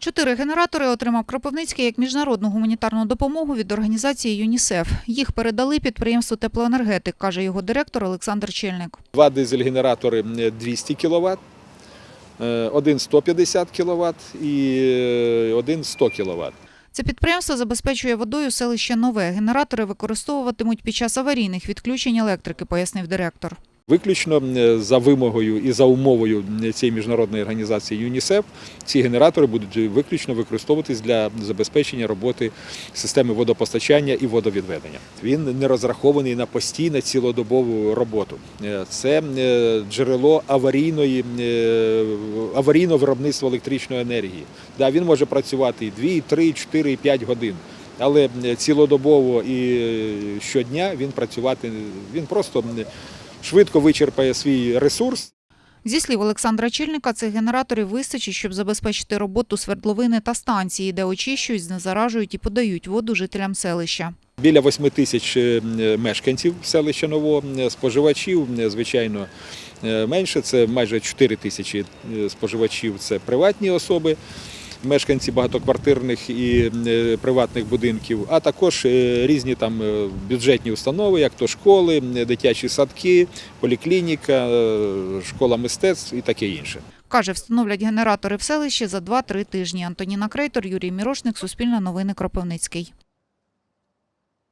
Чотири генератори отримав Кропивницький як міжнародну гуманітарну допомогу від організації ЮНІСЕФ. Їх передали підприємству теплоенергетик, каже його директор Олександр Чельник. Два дизель-генератори е, 200 кВт, один 150 кВт і е, один 100 кВт. Це підприємство забезпечує водою селище Нове. Генератори використовуватимуть під час аварійних відключень електрики, пояснив директор. Виключно за вимогою і за умовою цієї міжнародної організації ЮНІСЕФ ці генератори будуть виключно використовуватись для забезпечення роботи системи водопостачання і водовідведення. Він не розрахований на постійну цілодобову роботу. Е, Це е, джерело аварійної е, аварійного виробництва електричної енергії. Да, він може працювати і 2, і 3, і 4, 5 годин. Але цілодобово і щодня він працювати він просто швидко вичерпає свій ресурс. Зі слів Олександра Чельника, цих генераторів вистачить, щоб забезпечити роботу свердловини та станції, де очищують, знезаражують і подають воду жителям селища. Біля 8 тисяч е, мешканців селища Ново, е, споживачів, звичайно, е, менше. Це майже 4 тисячі е, споживачів. Це приватні особи, мешканці багатоквартирних і е, приватних будинків, а також е, різні там е, бюджетні установи, як то школи, дитячі садки, поліклініка, школа мистецтв і таке інше. Каже, встановлять генератори в селищі за 2-3 тижні. Антоніна Крейтор, Юрій Мірошник, Суспільне новини Кропивницький.